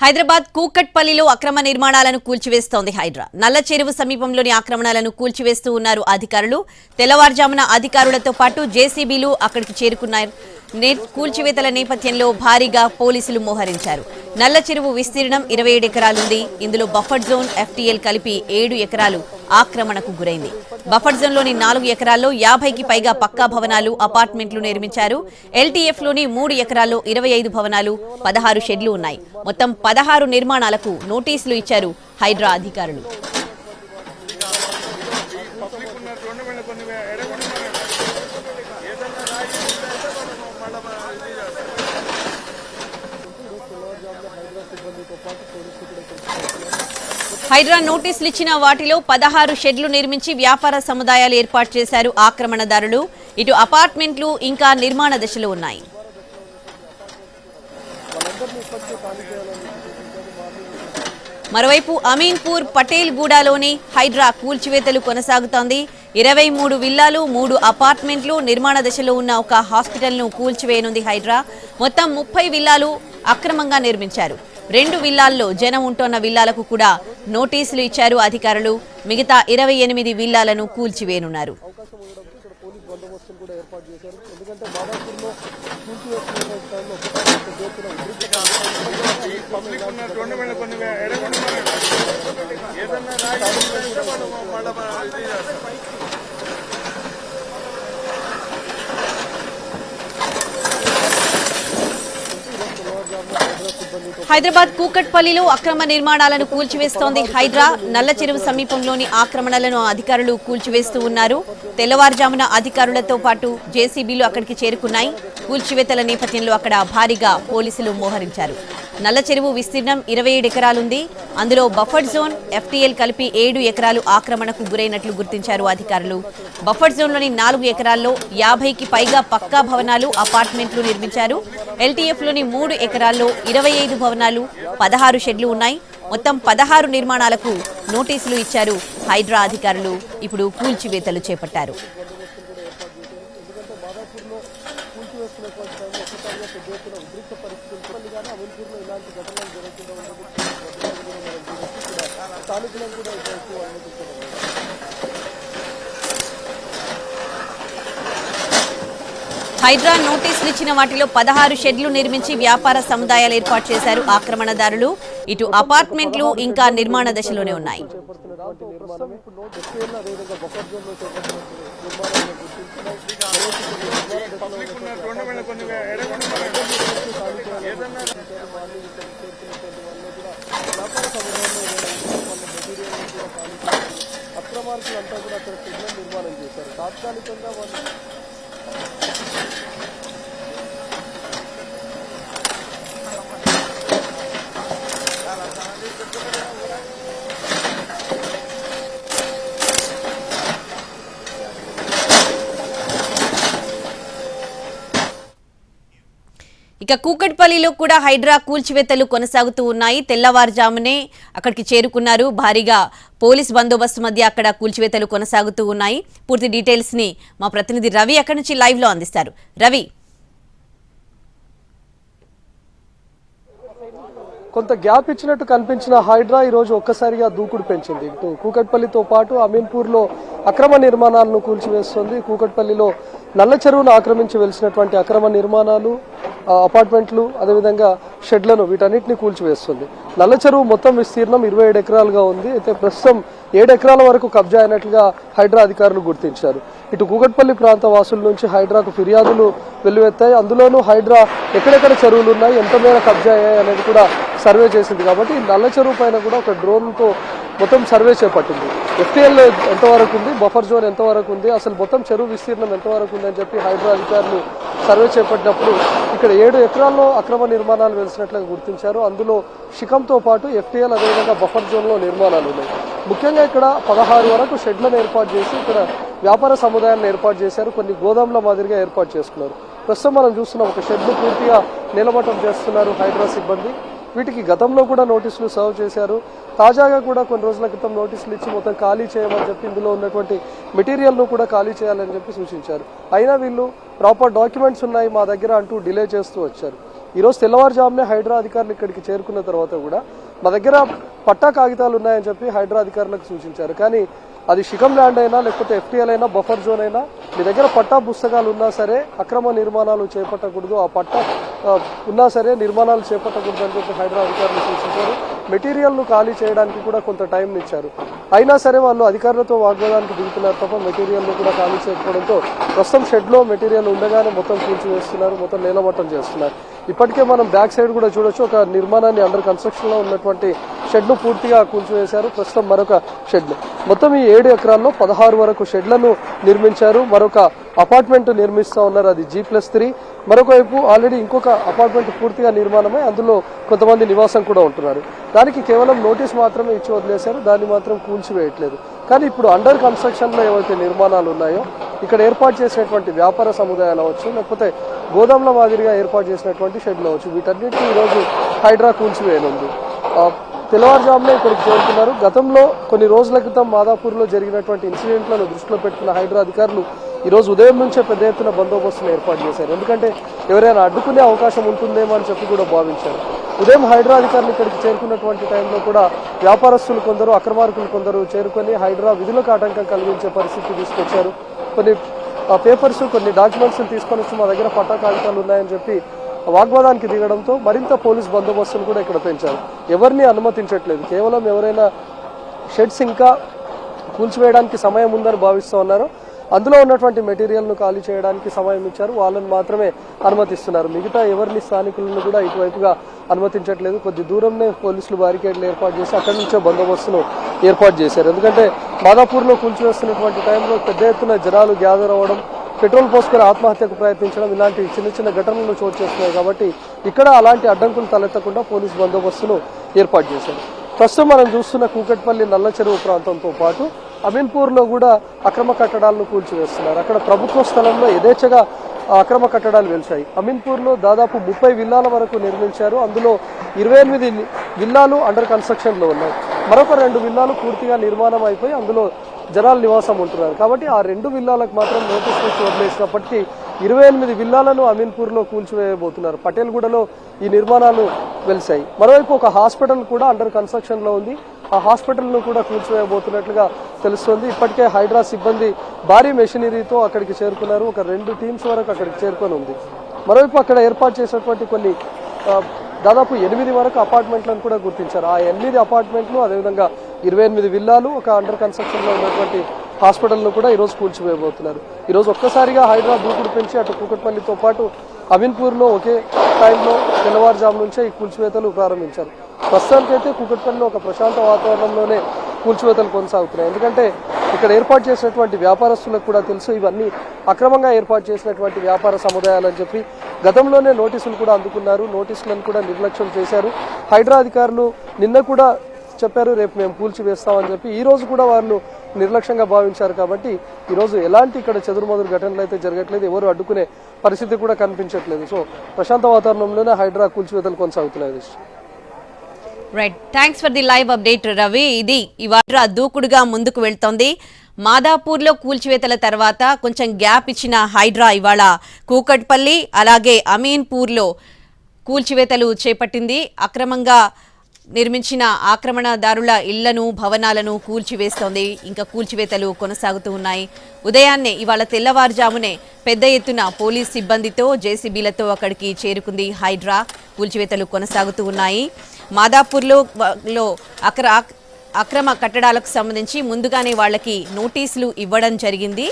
హైదరాబాద్ కూకట్పల్లిలో అక్రమ నిర్మాణాలను కూల్చివేస్తోంది హైడ్రా. నల్ల చెరువు సమీపంలోని ఆక్రమణాలను కూల్చివేస్తూ ఉన్నారు అధికారులు. తెల్లవారుజామున అధికారులతో పాటు జేసీబీలు అక్కడికి చేరుకున్నారు. కూల్చివేతల నేపథ్యంలో భారీగా పోలీసులు మోహరించారు. నల్ల చెరువు విస్తీర్ణం ఇరవై ఏడు ఎకరాలుంది ఇందులో బఫర్ జోన్ ఎఫ్టీఎల్ కలిపి ఏడు ఎకరాలు ఆక్రమణకు గురైంది. బఫర్ జోన్లోని నాలుగు ఎకరాల్లో యాభైకి పైగా పక్కా భవనాలు అపార్ట్మెంట్లు నిర్మించారు. ఎల్టీఎఫ్లోని మూడు ఎకరాల్లో ఇరవై ఐదు భవనాలు పదహారు షెడ్లు ఉన్నాయి. మొత్తం పదహారు నిర్మాణాలకు నోటీసులు ఇచ్చారు హైడ్రా అధికారులు. హైడ్రా నోటీసులు ఇచ్చిన వాటిలో పదహారు షెడ్లు నిర్మించి వ్యాపార సముదాయాలు ఏర్పాటు చేశారు ఆక్రమణదారులు. ఇటు అపార్ట్మెంట్లు ఇంకా నిర్మాణ దశలో ఉన్నాయి. మరోవైపు అమీన్పూర్ పటేల్ గూడాలోని హైడ్రా కూల్చివేతలు కొనసాగుతోంది. ఇరవై మూడు విల్లాలు మూడు అపార్ట్మెంట్లు నిర్మాణ దశలో ఉన్న ఒక హాస్పిటల్ను కూల్చివేయనుంది హైడ్రా. మొత్తం ముప్పై విల్లాలు అక్రమంగా నిర్మించారు. రెండు విల్లాల్లో జనం ఉంటున్న విల్లాలకు కూడా నోటీసులు ఇచ్చారు అధికారులు. మిగతా ఇరవై ఎనిమిది విల్లాలను కూల్చివేనున్నారు ఏదన్నా రాయి పెడితే మనం మళ్ళా ఇది చేస్తాం. హైదరాబాద్ కూకట్పల్లిలో అక్రమ నిర్మాణాలను కూల్చివేస్తోంది హైదరా నల్ల చెరువు సమీపంలోని ఆక్రమణలను అధికారులు కూల్చివేస్తూ ఉన్నారు. తెల్లవారుజామున అధికారులతో పాటు జేసీబీలు అక్కడికి చేరుకున్నాయి. కూల్చివేతల నేపథ్యంలో అక్కడ భారీగా పోలీసులు మోహరించారు. నల్ల చెరువు విస్తీర్ణం ఇరవై ఏడు ఎకరాలుంది. అందులో బఫర్ జోన్ ఎఫ్టీఎల్ కలిపి ఏడు ఎకరాలు ఆక్రమణకు గురైనట్లు గుర్తించారు అధికారులు. బఫర్ జోన్లోని నాలుగు ఎకరాల్లో యాభైకి పైగా పక్కా భవనాలు అపార్ట్మెంట్లు నిర్మించారు. ఎల్టీఎఫ్లోని మూడు ఎకరాల్లో ఇరవై ఐదు భవనాలు పదహారు షెడ్లు ఉన్నాయి. మొత్తం పదహారు నిర్మాణాలకు నోటీసులు ఇచ్చారు హైడ్రా అధికారులు. ఇప్పుడు కూల్చివేతలు చేపట్టారు. హైడ్రా నోటీసులు ఇచ్చిన వాటిలో పదహారు షెడ్లు నిర్మించి వ్యాపార సముదాయాలు ఏర్పాటు చేశారు ఆక్రమణదారులు. ఇటు అపార్ట్మెంట్లు ఇంకా నిర్మాణ దశలోనే ఉన్నాయి. ఏదన్నా ఉన్నటువంటి వీళ్ళు కొన్ని అక్రమార్కులంతా కూడా అక్కడ సిగ్నల్ నిర్మాణం చేశారు. తాత్కాలికంగా వాళ్ళు ఇక కూకట్పల్లిలో కూడా హైడ్రా కూల్చివేతలు కొనసాగుతూ ఉన్నాయి. తెల్లవారుజామునే అక్కడికి చేరుకున్నారు. భారీగా పోలీస్ బందోబస్తు మధ్య అక్కడ కూల్చివేతలు కొనసాగుతూ ఉన్నాయి. పూర్తి డీటెయిల్స్ని మా ప్రతినిధి రవి అక్కడి నుంచి లైవ్లో అందిస్తారు. రవి కొంత గ్యాప్ ఇచ్చినట్టు కనిపించిన హైడ్రా ఈ రోజు ఒక్కసారిగా దూకుడు పెంచింది. ఇటు కూకట్పల్లితో పాటు అమీన్పూర్లో అక్రమ నిర్మాణాలను కూల్చివేస్తుంది. కూకట్పల్లిలో నల్ల చెరువును ఆక్రమించి వెలిసినటువంటి అక్రమ నిర్మాణాలు అపార్ట్మెంట్లు అదేవిధంగా షెడ్లను వీటన్నిటిని కూల్చివేస్తుంది. నల్ల చెరువు మొత్తం విస్తీర్ణం ఇరవై ఏడు ఎకరాలుగా ఉంది. అయితే ప్రస్తుతం ఏడు ఎకరాల వరకు కబ్జా అయినట్లుగా హైడ్రా అధికారులు గుర్తించారు. ఇటు కూకట్పల్లి ప్రాంత వాసుల నుంచి హైడ్రాకు ఫిర్యాదులు వెల్లువెత్తాయి. అందులోనూ హైడ్రా ఎక్కడెక్కడ చెరువులు ఉన్నాయి ఎంత మేర కబ్జా అయ్యాయి అనేది కూడా సర్వే చేసింది కాబట్టి నల్ల చెరువు పైన కూడా ఒక డ్రోన్తో మొత్తం సర్వే చేపట్టింది. ఎఫ్టీఎల్ ఎంతవరకు ఉంది? బఫర్ జోన్ ఎంతవరకు ఉంది? అసలు మొత్తం చెరువు విస్తీర్ణం ఎంతవరకు ఉంది అని చెప్పి హైడ్రా అధికారులు సర్వే చేపట్టినప్పుడు ఇక్కడ ఏడు ఎకరాల్లో అక్రమ నిర్మాణాలు వెలిసినట్లుగా గుర్తించారు. అందులో షికంతో పాటు ఎఫ్టీఎల్ అదేవిధంగా బఫర్ జోన్లో నిర్మాణాలు ఉన్నాయి. ముఖ్యంగా ఇక్కడ పదహారు వరకు షెడ్లను ఏర్పాటు చేసి ఇక్కడ వ్యాపార సముదాయాలను ఏర్పాటు చేశారు. కొన్ని గోదాముల మాదిరిగా ఏర్పాటు చేసుకున్నారు. ప్రస్తుతం మనం చూస్తున్నాం ఒక షెడ్ను పూర్తిగా నిలబట్టం చేస్తున్నారు హైడ్రా సిబ్బంది. వీటికి గతంలో కూడా నోటీసులు సర్వ్ చేశారు. తాజాగా కూడా కొన్ని రోజుల క్రితం నోటీసులు ఇచ్చి మొత్తం ఖాళీ చేయమని చెప్పి ఇందులో ఉన్నటువంటి మెటీరియల్ను కూడా ఖాళీ చేయాలని చెప్పి సూచించారు. అయినా వీళ్ళు ప్రాపర్ డాక్యుమెంట్స్ ఉన్నాయి మా దగ్గర అంటూ డిలే చేస్తూ వచ్చారు. ఈరోజు తెల్లవారుజామునే హైడ్రా అధికారులు ఇక్కడికి చేరుకున్న తర్వాత కూడా మా దగ్గర పట్టా కాగితాలు ఉన్నాయని చెప్పి హైడ్రా అధికారులకు సూచించారు. కానీ అది శిఖం ల్యాండ్ అయినా లేకపోతే ఎఫ్టీఎల్ అయినా బఫర్ జోన్ అయినా మీ దగ్గర పట్టా పుస్తకాలు ఉన్నా సరే అక్రమ నిర్మాణాలు చేపట్టకూడదు. ఆ పట్టా ఉన్నా సరే నిర్మాణాలు చేపట్టకూడదని చెప్పి హైదరాబాద్ అధికారులు సూచించారు. మెటీరియల్ను ఖాళీ చేయడానికి కూడా కొంత టైం ఇచ్చారు. అయినా సరే వాళ్ళు అధికారులతో వాగ్వాదానికి దిగుతున్నారు తప్ప మెటీరియల్ను కూడా ఖాళీ చేయకపోవడంతో ప్రస్తుతం షెడ్లో మెటీరియల్ ఉండగానే మొత్తం కూల్చివేస్తున్నారు మొత్తం నేలమట్టం చేస్తున్నారు. ఇప్పటికే మనం బ్యాక్ సైడ్ కూడా చూడొచ్చు. ఒక నిర్మాణాన్ని అండర్ కన్స్ట్రక్షన్లో ఉన్నటువంటి షెడ్ను పూర్తిగా పూర్తిగా కూల్చివేశారు. ప్రస్తుతం మరొక షెడ్ మొత్తం ఈ ఏడు ఎకరాల్లో పదహారు వరకు షెడ్లను నిర్మించారు. మరొక అపార్ట్మెంట్ నిర్మిస్తూ ఉన్నారు. అది జీ ప్లస్ త్రీ మరొకవైపు ఆల్రెడీ ఇంకొక అపార్ట్మెంట్ పూర్తిగా నిర్మాణమై అందులో కొంతమంది నివాసం కూడా ఉంటున్నారు. దానికి కేవలం నోటీస్ మాత్రమే ఇచ్చి వదిలేశారు. దాన్ని మాత్రం కూల్చివేయట్లేదు. కానీ ఇప్పుడు అండర్ కన్స్ట్రక్షన్లో ఏవైతే నిర్మాణాలు ఉన్నాయో ఇక్కడ ఏర్పాటు చేసినటువంటి వ్యాపార సముదాయాలు అవచ్చు లేకపోతే గోదాంల మాదిరిగా ఏర్పాటు చేసినటువంటి షెడ్లు అవచ్చు వీటన్నిటిని ఈరోజు హైడ్రా కూల్చివేయనుంది. తెల్లవారుజామునే ఇక్కడికి చేరుకున్నారు. గతంలో కొన్ని రోజుల క్రితం మాదాపూర్లో జరిగినటువంటి ఇన్సిడెంట్లను దృష్టిలో పెట్టుకున్న హైడ్రా అధికారులు ఈరోజు ఉదయం నుంచే పెద్ద ఎత్తున బందోబస్తును ఏర్పాటు చేశారు. ఎందుకంటే ఎవరైనా అడ్డుకునే అవకాశం ఉంటుందేమో అని చెప్పి కూడా భావించారు. ఉదయం హైడ్రా అధికారులు ఇక్కడికి చేరుకున్నటువంటి టైంలో కూడా వ్యాపారస్తులు కొందరు అక్రమార్కులు కొందరు చేరుకొని హైడ్రా విధులకు ఆటంకం కలిగించే పరిస్థితి తీసుకొచ్చారు. కొన్ని పేపర్స్ కొన్ని డాక్యుమెంట్స్ తీసుకొని వచ్చి మా దగ్గర పట్టా కాగితాలు ఉన్నాయని చెప్పి వాగ్వాదానికి దిగడంతో మరింత పోలీస్ బందోబస్తును కూడా ఇక్కడ పెంచారు. ఎవరిని అనుమతించట్లేదు. కేవలం ఎవరైనా షెడ్స్ ఇంకా కూల్చివేయడానికి సమయం ఉందని భావిస్తూ ఉన్నారు. అందులో ఉన్నటువంటి మెటీరియల్ను ఖాళీ చేయడానికి సమయం ఇచ్చారు. వాళ్ళని మాత్రమే అనుమతిస్తున్నారు. మిగతా ఎవరిని స్థానికులను కూడా ఇటువైపుగా అనుమతించట్లేదు. కొద్ది దూరంనే పోలీసులు బ్యారికేడ్లు ఏర్పాటు చేసి అక్కడి నుంచే బందోబస్తును ఏర్పాటు చేశారు. ఎందుకంటే మాదాపూర్లో కూల్చివేస్తున్నటువంటి టైంలో పెద్ద ఎత్తున జనాలు గ్యాదర్ అవ్వడం పెట్రోల్ పోసుకొని ఆత్మహత్యకు ప్రయత్నించడం ఇలాంటి చిన్న చిన్న ఘటనలు చోటు చేస్తున్నాయి కాబట్టి ఇక్కడ అలాంటి అడ్డంకులు తలెత్తకుండా పోలీస్ బందోబస్తును ఏర్పాటు చేశారు. ప్రస్తుతం మనం చూస్తున్న కూకట్పల్లి నల్ల చెరువు ప్రాంతంతో పాటు అమీన్పూర్లో కూడా అక్రమ కట్టడాలను కూల్చివేస్తున్నారు. అక్కడ ప్రభుత్వ స్థలంలో యథేచ్ఛగా అక్రమ కట్టడాలు వెలిచాయి. అమీన్పూర్లో దాదాపు ముప్పై విల్లాల వరకు నిర్మించారు. అందులో ఇరవై ఎనిమిది విల్లాలు అండర్ కన్స్ట్రక్షన్లో ఉన్నాయి. మరొక రెండు విల్లాలు పూర్తిగా నిర్మాణం అయిపోయి అందులో జనాలు నివాసం ఉంటున్నారు. కాబట్టి ఆ రెండు విల్లాలకు మాత్రం నోటీస్ ఇచ్చి వదిలేసినప్పటికీ ఇరవై ఎనిమిది విల్లాలను అమీన్పూర్లో కూల్చివేయబోతున్నారు. పటేల్గూడలో ఈ నిర్మాణాలు వెలిశాయి. మరోవైపు ఒక హాస్పిటల్ కూడా అండర్ కన్స్ట్రక్షన్లో ఉంది. ఆ హాస్పిటల్ను కూడా కూల్చివేయబోతున్నట్లుగా తెలుస్తోంది. ఇప్పటికే హైడ్రా సిబ్బంది భారీ మెషినరీతో అక్కడికి చేరుకున్నారు. ఒక రెండు టీమ్స్ వరకు అక్కడికి చేరుకొని ఉంది. మరోవైపు అక్కడ ఏర్పాటు చేసినటువంటి కొన్ని దాదాపు ఎనిమిది వరకు అపార్ట్మెంట్లను కూడా గుర్తించారు. ఆ ఎనిమిది అపార్ట్మెంట్లు అదేవిధంగా ఇరవై ఎనిమిది విల్లాలు ఒక అండర్ కన్స్ట్రక్షన్లో ఉన్నటువంటి హాస్పిటల్ను కూడా ఈరోజు కూల్చివేయబోతున్నారు ఈరోజు ఒక్కసారిగా హైదరాబాద్ దూకుడు పెంచి అటు కూకట్పల్లితో పాటు అమీన్పూర్లో ఒకే టైంలో తెల్లవారుజాము నుంచే ఈ కూల్చివేతలు ప్రారంభించారు. ప్రస్తుతానికైతే కూకట్పల్లిలో ఒక ప్రశాంత వాతావరణంలోనే కూల్చివేతలు కొనసాగుతున్నాయి. ఎందుకంటే ఇక్కడ ఏర్పాటు చేసినటువంటి వ్యాపారస్తులకు కూడా తెలుసు ఇవన్నీ అక్రమంగా ఏర్పాటు చేసినటువంటి వ్యాపార సముదాయాలు చెప్పి. గతంలోనే నోటీసులు కూడా అందుకున్నారు నోటీసులను కూడా నిర్లక్ష్యం చేశారు. హైడ్రా అధికారులు నిన్న కూడా చెప్పారు రేపు మేము కూల్చివేస్తామని చెప్పి ఈ రోజు కూడా వాళ్ళు నిర్లక్ష్యంగా భావించారు కాబట్టి ఈరోజు ఎలాంటి ఇక్కడ చెదురుమదురు ఘటనలు అయితే జరగట్లేదు ఎవరు అడ్డుకునే పరిస్థితి కూడా కనిపించట్లేదు. సో ప్రశాంత వాతావరణంలోనే హైడ్రా కూల్చివేతలు కొనసాగుతున్నాయి right thanks for the live update Ravi ఇది ఇవాళ దూకుడుగా ముందుకు వెళ్తోంది. మాదాపూర్లో కూల్చివేతల తర్వాత కొంచెం గ్యాప్ ఇచ్చిన హైడ్రా ఇవాళ కూకట్పల్లి అలాగే అమీన్పూర్లో కూల్చివేతలు చేపట్టింది. అక్రమంగా నిర్మించిన ఆక్రమణదారుల ఇళ్ళను భవనాలను కూల్చివేస్తోంది. ఇంకా కూల్చివేతలు కొనసాగుతూ ఉన్నాయి. ఉదయాన్నే ఇవాళ తెల్లవారుజామునే పెద్ద ఎత్తున పోలీస్ సిబ్బందితో జేసీబీలతో అక్కడికి చేరుకుంది హైడ్రా. కూల్చివేతలు కొనసాగుతూ ఉన్నాయి. మాదాపూర్లో లో అక్ర అక్రమ కట్టడాలకు సంబంధించి ముందుగానే వాళ్ళకి నోటీసులు ఇవ్వడం జరిగింది.